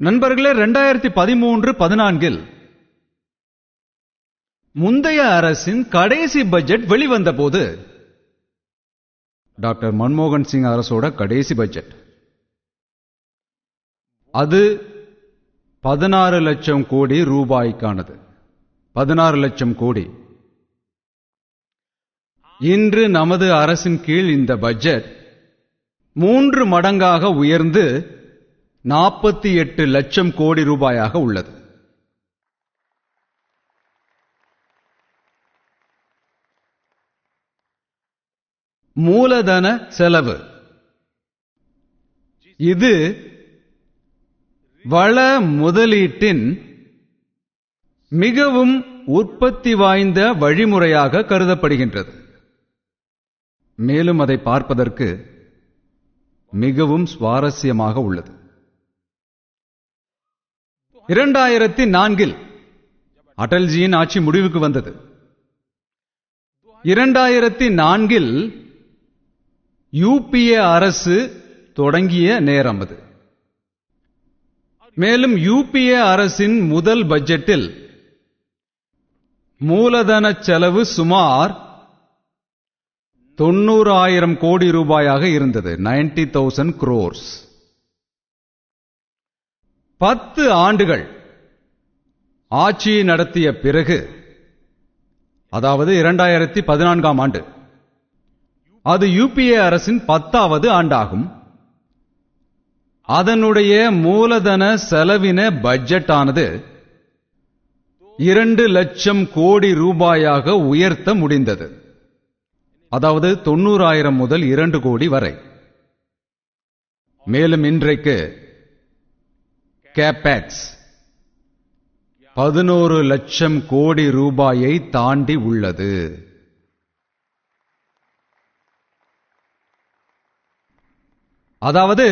நண்பர்களே ரெண்டாயிரத்தி பதிமூன்று பதினான்கில் முந்தைய அரசின் கடைசி பட்ஜெட் வெளிவந்த போது டாக்டர் மன்மோகன் சிங் அரசோட கடைசி பட்ஜெட். அது பதினாறு லட்சம் கோடி ரூபாய்க்கானது. பதினாறு லட்சம் கோடி. இன்று நமது அரசின் கீழ் இந்த பட்ஜெட் மூன்று மடங்காக உயர்ந்து நாற்பத்தி எட்டு லட்சம் கோடி ரூபாயாக உள்ளது. மூலதன செலவு. இது வள முதலீட்டின் மிகவும் உற்பத்தி வாய்ந்த வழிமுறையாக கருதப்படுகின்றது. மேலும் அதை பார்ப்பதற்கு மிகவும் சுவாரஸ்யமாக உள்ளது. இரண்டாயிரத்தி நான்கில் அடல்ஜியின் ஆட்சி முடிவுக்கு வந்தது. இரண்டாயிரத்தி நான்கில் யூபிஏ அரசு தொடங்கிய நேரம் அது. மேலும் யூபிஏ அரசின் முதல் பட்ஜெட்டில் மூலதன செலவு சுமார் தொண்ணூறாயிரம் கோடி ரூபாயாக இருந்தது நைன்டி தௌசண்ட் குரோர்ஸ் பத்து ஆண்டுகள் ஆட்சியை நடத்திய பிறகு அதாவது இரண்டாயிரத்தி பதினான்காம் ஆண்டு அது யூபிஏ அரசின் பத்தாவது ஆண்டாகும். அதனுடைய மூலதன செலவின பட்ஜெட் ஆனது இரண்டு லட்சம் கோடி ரூபாயாக உயர்த்த முடிந்தது. அதாவது தொண்ணூறாயிரம் முதல் இரண்டு கோடி வரை. மேலும் இன்றைக்கு கேபேக்ஸ் பதினோரு லட்சம் கோடி ரூபாயை தாண்டி உள்ளது. அதாவது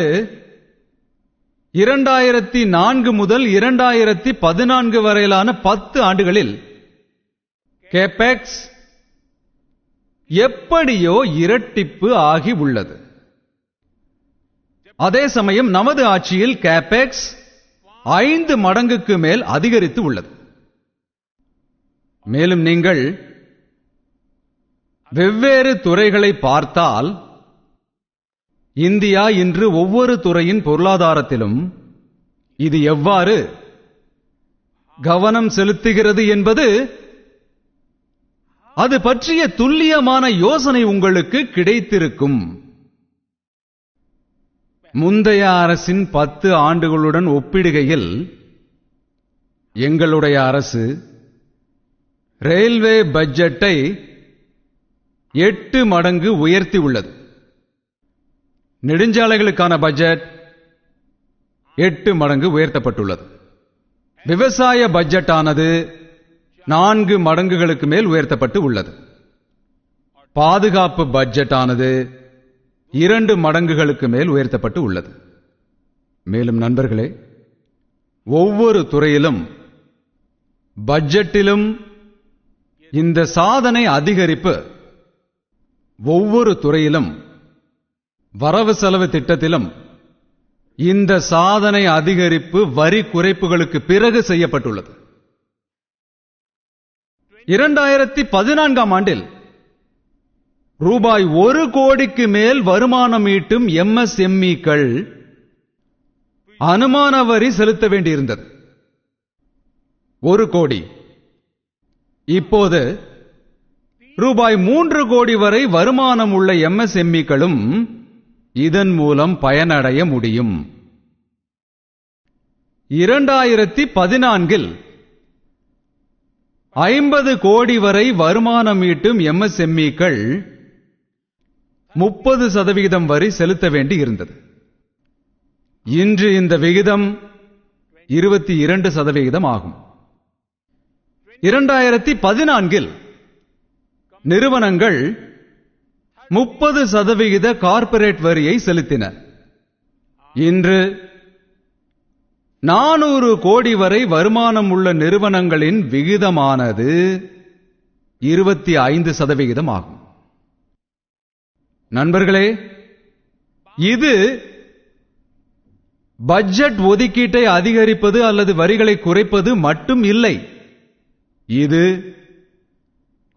இரண்டாயிரத்தி நான்கு முதல் இரண்டாயிரத்தி பதினான்கு வரையிலான பத்து ஆண்டுகளில் கேபெக்ஸ் எப்படியோ இரட்டிப்பு ஆகி உள்ளது. அதே சமயம் நமது ஆட்சியில் கேபெக்ஸ் ஐந்து மடங்குக்கு மேல் அதிகரித்து உள்ளது. மேலும் நீங்கள் வெவ்வேறு துறைகளை பார்த்தால் இந்தியா இன்று ஒவ்வொரு துறையின் பொருளாதாரத்திலும் இது எவ்வாறு கவனம் செலுத்துகிறது என்பது அது பற்றிய துல்லியமான யோசனை உங்களுக்கு கிடைத்திருக்கும். முந்தைய அரசின் பத்து ஆண்டுகளுடன் ஒப்பிடுகையில் எங்களுடைய அரசு ரயில்வே பட்ஜெட்டை எட்டு மடங்கு உயர்த்தி உள்ளது. நெடுஞ்சாலைகளுக்கான பட்ஜெட் எட்டு மடங்கு உயர்த்தப்பட்டுள்ளது. விவசாய பட்ஜெட் ஆனது நான்கு மடங்குகளுக்கு மேல் உயர்த்தப்பட்டு உள்ளது. பாதுகாப்பு பட்ஜெட் ஆனது இரண்டு மடங்குகளுக்கு மேல் உயர்த்தப்பட்டு உள்ளது. மேலும் நண்பர்களே ஒவ்வொரு துறையிலும் பட்ஜெட்டிலும் இந்த சாதனை அதிகரிப்பு ஒவ்வொரு துறையிலும் வரவு செலவு திட்டத்திலும் இந்த சாதனை அதிகரிப்பு வரி குறைப்புகளுக்கு பிறகு செய்யப்பட்டுள்ளது. இரண்டாயிரத்தி பதினான்காம் ஆண்டில் ரூபாய் ஒரு கோடிக்கு மேல் வருமானம் ஈட்டும் எம்எஸ்எம்இக்கள் அனுமான வரி செலுத்த வேண்டியிருந்தது. ஒரு கோடி. இப்போது ரூபாய் மூன்று கோடி வரை வருமானம் உள்ள எம்எஸ்எம்இக்களும் இதன் மூலம் பயனடைய முடியும். இரண்டாயிரத்தி பதினான்கில் ஐம்பது கோடி வரை வருமானம் ஈட்டும் எம்எஸ்எம்இக்கள் முப்பது சதவிகிதம் வரி செலுத்த வேண்டி இருந்தது. இன்று இந்த விகிதம் இருபத்தி இரண்டு சதவிகிதம் ஆகும். இரண்டாயிரத்தி பதினான்கில் நிறுவனங்கள் முப்பது சதவிகித கார்ப்பரேட் வரியை செலுத்தின. இன்று நானூறு கோடி வரை வருமானம் உள்ள நிறுவனங்களின் விகிதமானது இருபத்தி ஐந்து சதவிகிதம் ஆகும். நண்பர்களே இது பட்ஜெட் ஒதுக்கீட்டை அதிகரிப்பது அல்லது வரிகளை குறைப்பது மட்டும் இல்லை. இது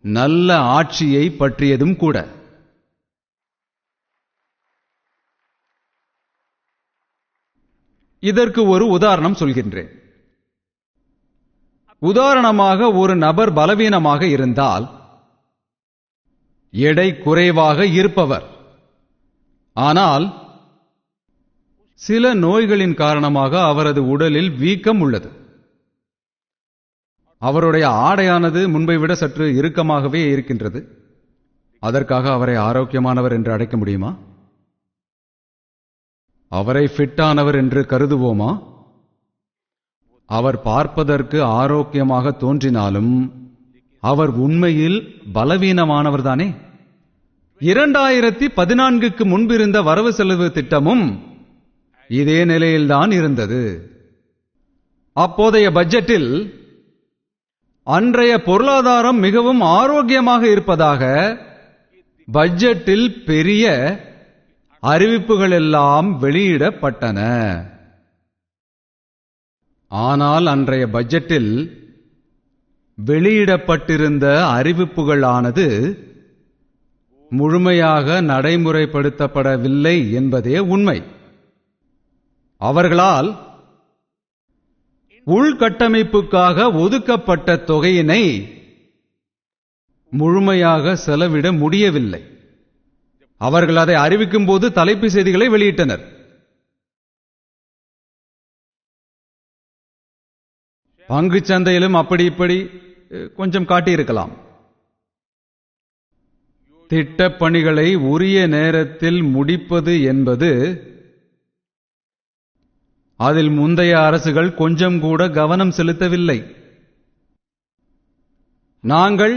நல்ல ஆட்சியை பற்றியதும் கூட. இதற்கு ஒரு உதாரணம் சொல்கின்றேன். உதாரணமாக ஒரு நபர் பலவீனமாக இருந்தால் எடை குறைவாக இருப்பவர். ஆனால் சில நோய்களின் காரணமாக அவரது உடலில் வீக்கம் உள்ளது. அவருடைய ஆடையானது முன்பை விட சற்று இறுக்கமாகவே இருக்கின்றது. அதற்காக அவரை ஆரோக்கியமானவர் என்று அழைக்க முடியுமா? அவரை ஃபிட்டானவர் என்று கருதுவோமா? அவர் பார்ப்பதற்கு ஆரோக்கியமாக தோன்றினாலும் அவர் உண்மையில் பலவீனமானவர்தானே? இரண்டாயிரத்தி பதினான்குக்கு முன்பிருந்த வரவு செலவு திட்டமும் இதே நிலையில்தான் இருந்தது. அப்போதைய பட்ஜெட்டில் அன்றைய பொருளாதாரம் மிகவும் ஆரோக்கியமாக இருப்பதாக பட்ஜெட்டில் பெரிய அறிவிப்புகள் எல்லாம் வெளியிடப்பட்டன. ஆனால் அன்றைய பட்ஜெட்டில் வெளியிடப்பட்டிருந்த அறிவிப்புகளானது முழுமையாக நடைமுறைப்படுத்தப்படவில்லை என்பதே உண்மை. அவர்களால் உள்கட்டமைப்புக்காக ஒதுக்கப்பட்ட தொகையினை முழுமையாக செலவிட முடியவில்லை. அவர்கள் அதை அறிவிக்கும் போது தலைப்பு செய்திகளை வெளியிட்டனர். பங்கு சந்தையிலும் அப்படி இப்படி கொஞ்சம் காட்டியிருக்கலாம். திட்டப்பணிகளை உரிய நேரத்தில் முடிப்பது என்பது அதில் முந்தைய அரசுகள் கொஞ்சம் கூட கவனம் செலுத்தவில்லை. நாங்கள்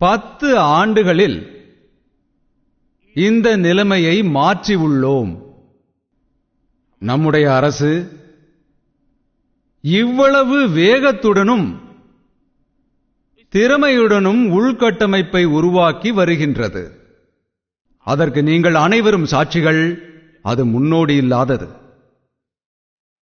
பத்து ஆண்டுகளில் இந்த நிலைமையை மாற்றி உள்ளோம் நம்முடைய அரசு இவ்வளவு வேகத்துடனும் திறமையுடனும் உள்கட்டமைப்பை உருவாக்கி வருகின்றது. அதற்கு நீங்கள் அனைவரும் சாட்சிகள் அது முன்னோடி இல்லாதது.